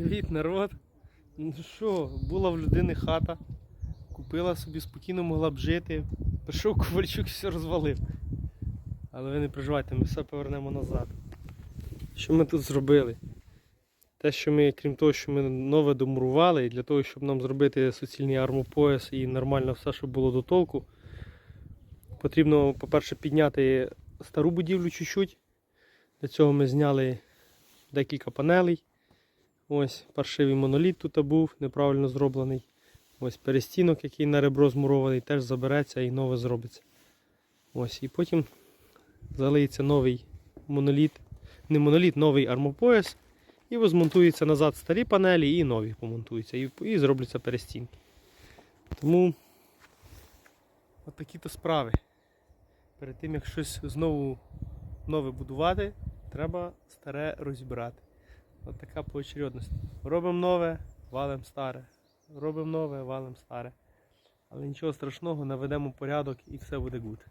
Привіт, народ. Ну що, була в людини хата, купила собі, спокійно могла б жити. Прийшов Ковальчук і все розвалив. Але ви не переживайте, ми все повернемо назад. Що ми тут зробили? Те, що ми, крім того, що ми нове домурували, для того, щоб нам зробити суцільний армопояс і нормально все, щоб було до толку, потрібно, по-перше, підняти стару будівлю чуть-чуть. Для цього ми зняли декілька панелей. Ось паршивий моноліт тут був, неправильно зроблений. Ось перестінок, який на ребро змурований, теж забереться і нове зробиться. Ось, і потім залиється новий моноліт, не моноліт, новий армопояс. І возмонтуються назад старі панелі і нові помонтуються. І, і зробляться перестінки. Тому от такі-то справи. Перед тим як щось знову нове будувати, треба старе розібрати. От така поочередність. Робимо нове, валимо старе. Робимо нове, валимо старе. Але нічого страшного, наведемо порядок і все буде гуд.